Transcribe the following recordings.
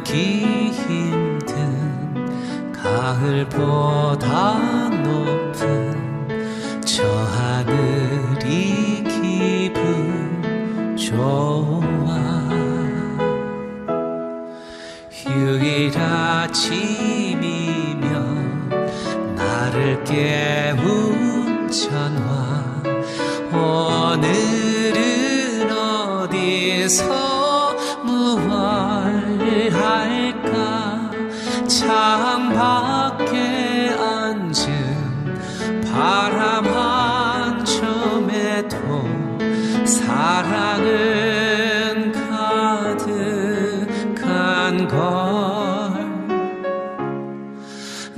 이르기 힘든 가을보다 높은 저 하늘이 기분 좋아. 휴일 아침이며 나를 깨운 전화. 오늘은 어디서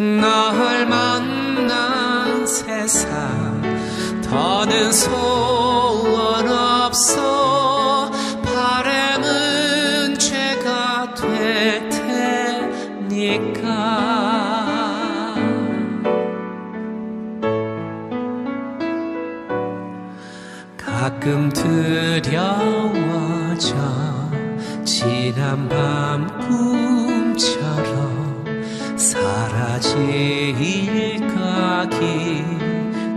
널 만난 세상 더는 소원 없어. 바람은 죄가 될 테니까. 가끔 두려워져 지난 밤 사라질까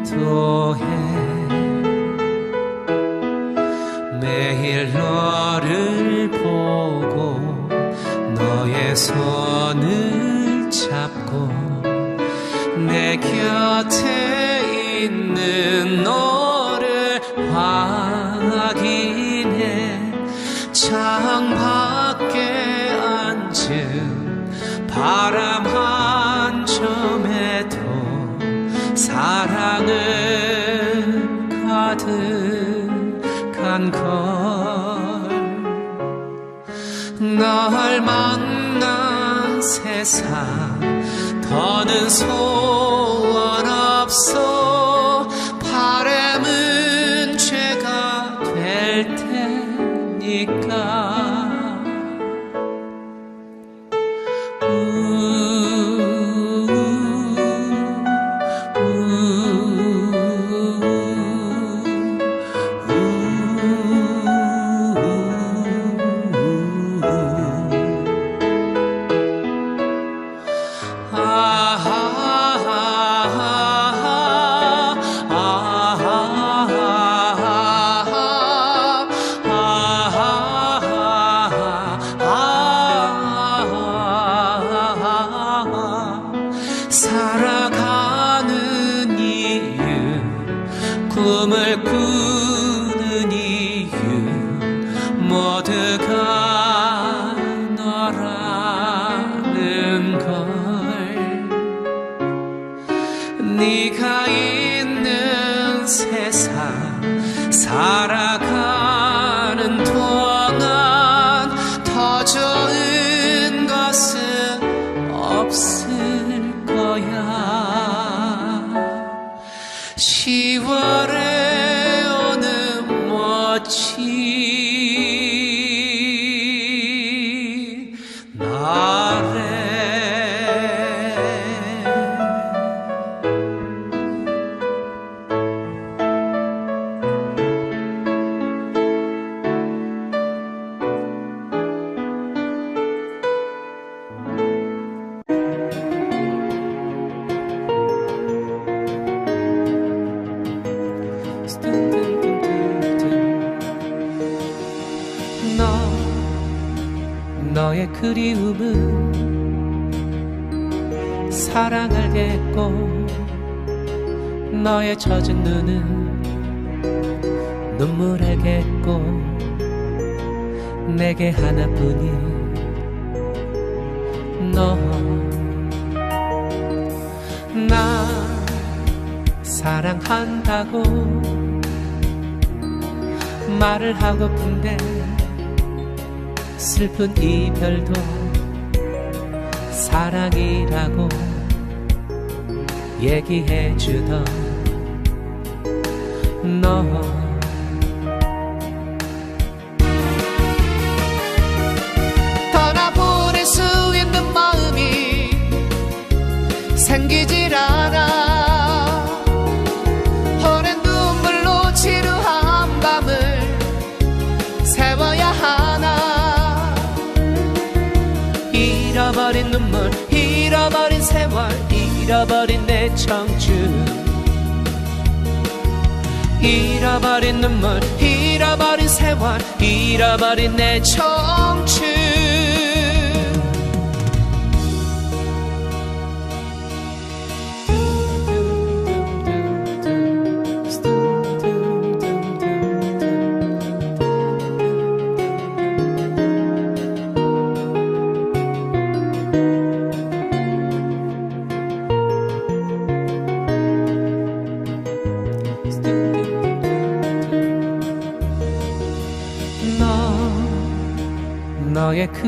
기도해. 매일 너를 보고 너의 손을 잡고 내 곁에 있는 너를 확인해 창밖에 앉은 바람 한 점에도 사랑은 가득한 걸널 만난 세상 더는 소원 없어. 바람은 죄가 될테 네가 있는 세상 살아가 너의 그리움은 사랑 알겠고 너의 젖은 눈은 눈물 알겠고 내게 하나뿐인 너. 나 사랑한다고 말을 하고픈데 슬픈 이별도 사랑이라고 얘기해 주던 너. 떠나보낼 수 있는 마음이 생기질 않아 잃어버린 내 청춘. 잃어버린 눈물 잃어버린 세월 잃어버린 내 청춘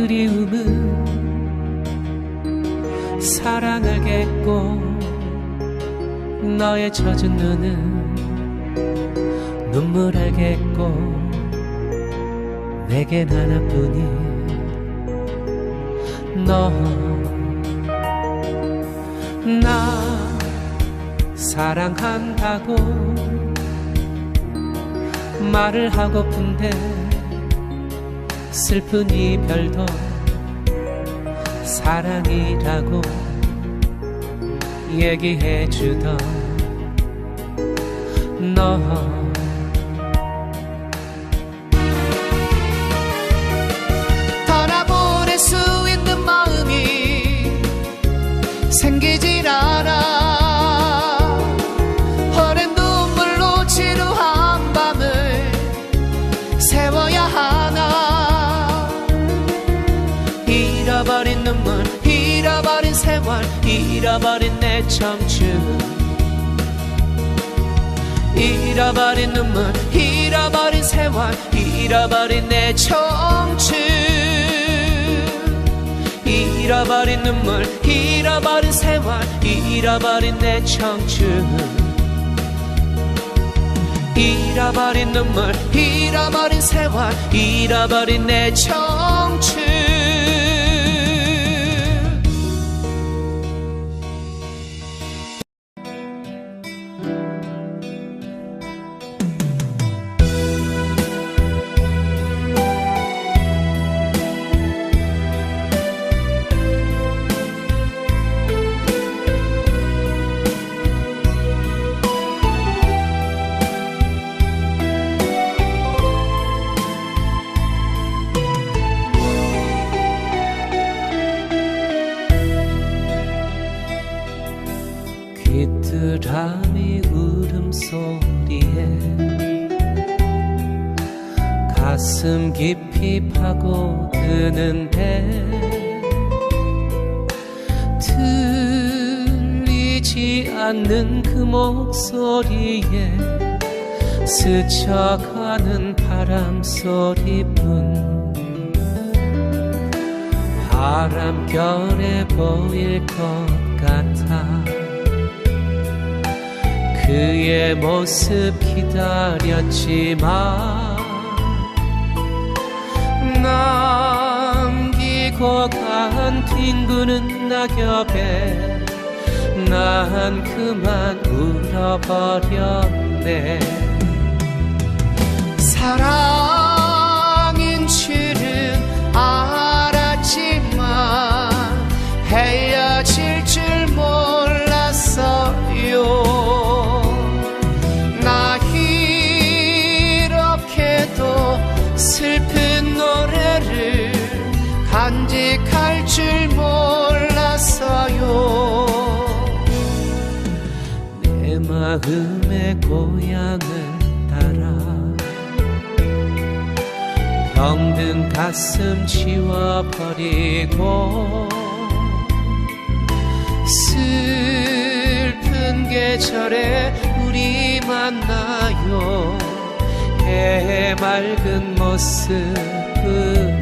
그리움은 사랑하겠고 너의 젖은 눈은 눈물 알겠고 내겐 하나뿐인 너. 나 사랑한다고 말을 하고픈데 슬픈 이별도 사랑이라고 얘기해 주던 너. 떠나보낼 수 있는 마음이 생기질 잃어버린 눈물 잃어버린 세월 잃어버린 내 청춘. 잃어버린 눈물 잃어버린 세월 잃어버린 내 청춘. 잃어버린 눈물 잃어버린 세월 잃어버린 내 청춘. 잃어버린 눈물 잃어버린 세월 잃어버린 내 청춘 않는 그 목소리에 스쳐가는 바람 소리뿐. 바람결에 보일 것 같아. 그의 모습 기다렸지만 남기고 간 뒹구는 낙엽에 난 그만 울어버렸네. 사랑인 줄은 알았지만 헤어질 줄 몰랐어요. 나 이렇게도 슬픈 노래를 간직할 줄 마음의 고향을 따라 병든 가슴 지워버리고 슬픈 계절에 우리 만나요. 해 맑은 모습으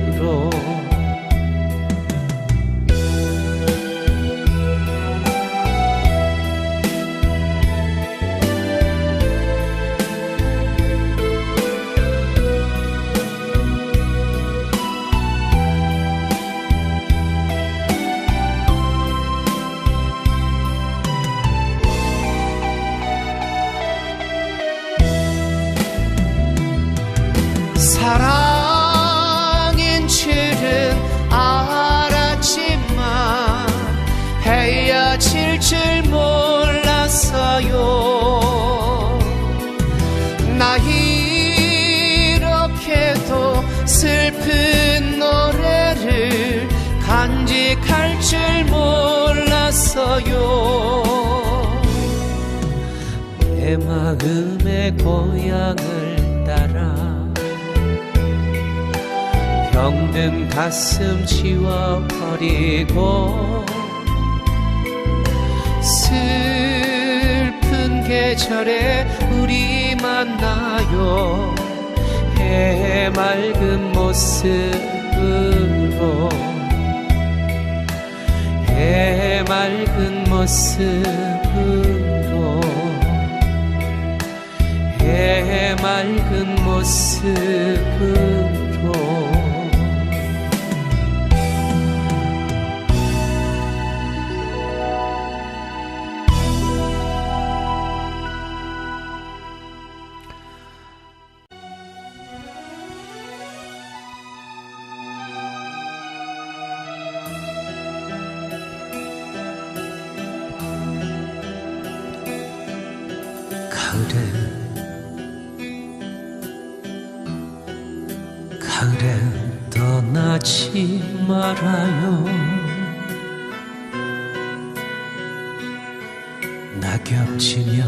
만나요 나 이렇게도 슬픈 노래를 간직할 줄 몰랐어요. 내 마음의 고향을 따라 병든 가슴 지워버리고 슬픈 계절에 우리 만나요. 해 맑은 모습으로. 해 맑은 모습으로. 해 맑은 모습으로 가을에 가을에 떠나지 말아요. 낙엽 지며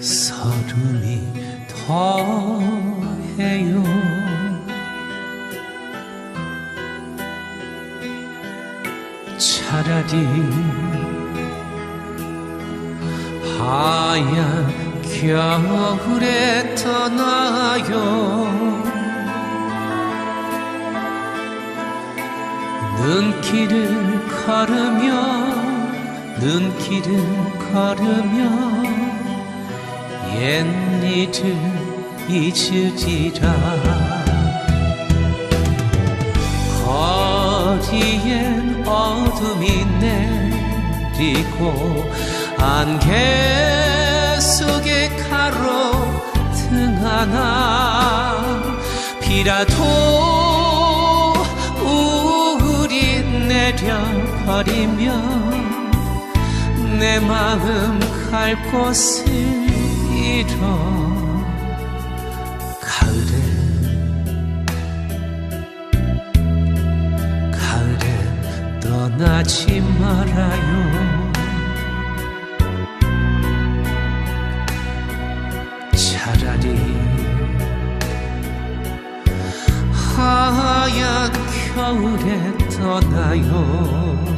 서름이 더해요. 차라리 하얀 겨울에 떠나요? 눈길을 걸으며 눈길을 걸으며 옛일을 잊으리라. 거리엔 어둠이 내리고 안개 속에 가로등 하나 비라도 우리 내려버리면 내 마음 갈 곳을 잃어 가을에 떠나지 말아요 하얀 겨울에 떠나요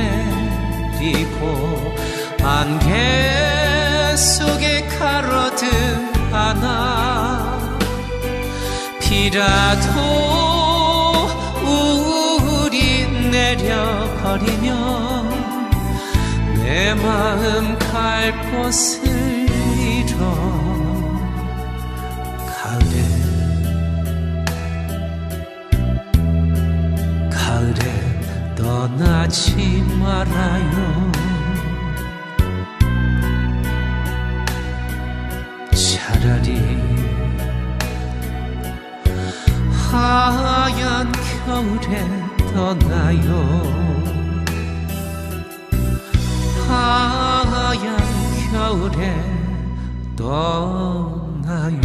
어둠이 내리고 안개 속에 가로등 하나 비라도 우리 내려버리면 내 마음 갈 곳을 떠나지 말아요. 차라리 하얀 겨울에 떠나요. 하얀 겨울에 떠나요